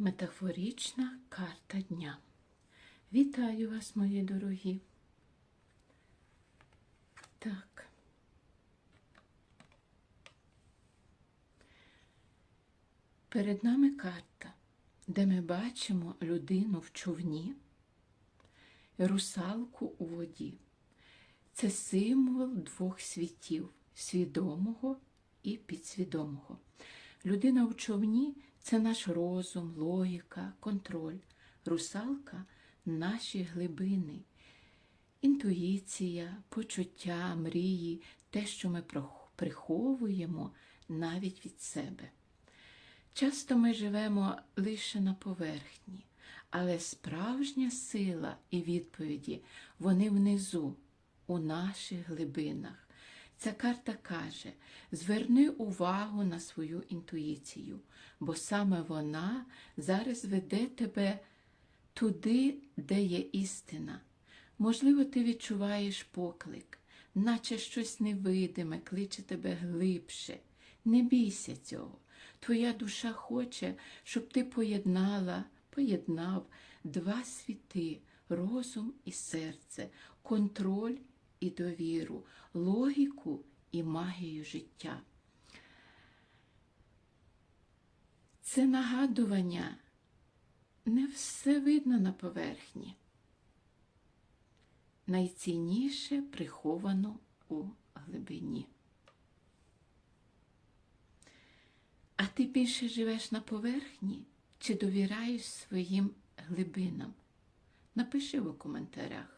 Метафорічна карта дня. Вітаю вас, мої дорогі. Так. Перед нами карта, де ми бачимо людину в човні, русалку у воді. Це символ двох світів свідомого і підсвідомого. Людина в човні це наш розум, логіка, контроль. Русалка наші глибини, інтуїція, почуття, мрії, те, що ми приховуємо навіть від себе. Часто ми живемо лише на поверхні, але справжня сила і відповіді вони внизу, у наших глибинах. Ця карта каже: зверни увагу на свою інтуїцію, бо саме вона зараз веде тебе туди, де є істина. Можливо, ти відчуваєш поклик, наче щось невидиме кличе тебе глибше. Не бійся цього. Твоя душа хоче, щоб ти поєднала, поєднав два світи розум і серце, контроль і довіру, логіку і магію життя. Це нагадування не все видно на поверхні. Найцінніше приховано у глибині. А ти більше живеш на поверхні чи довіряєш своїм глибинам? Напиши у коментарях.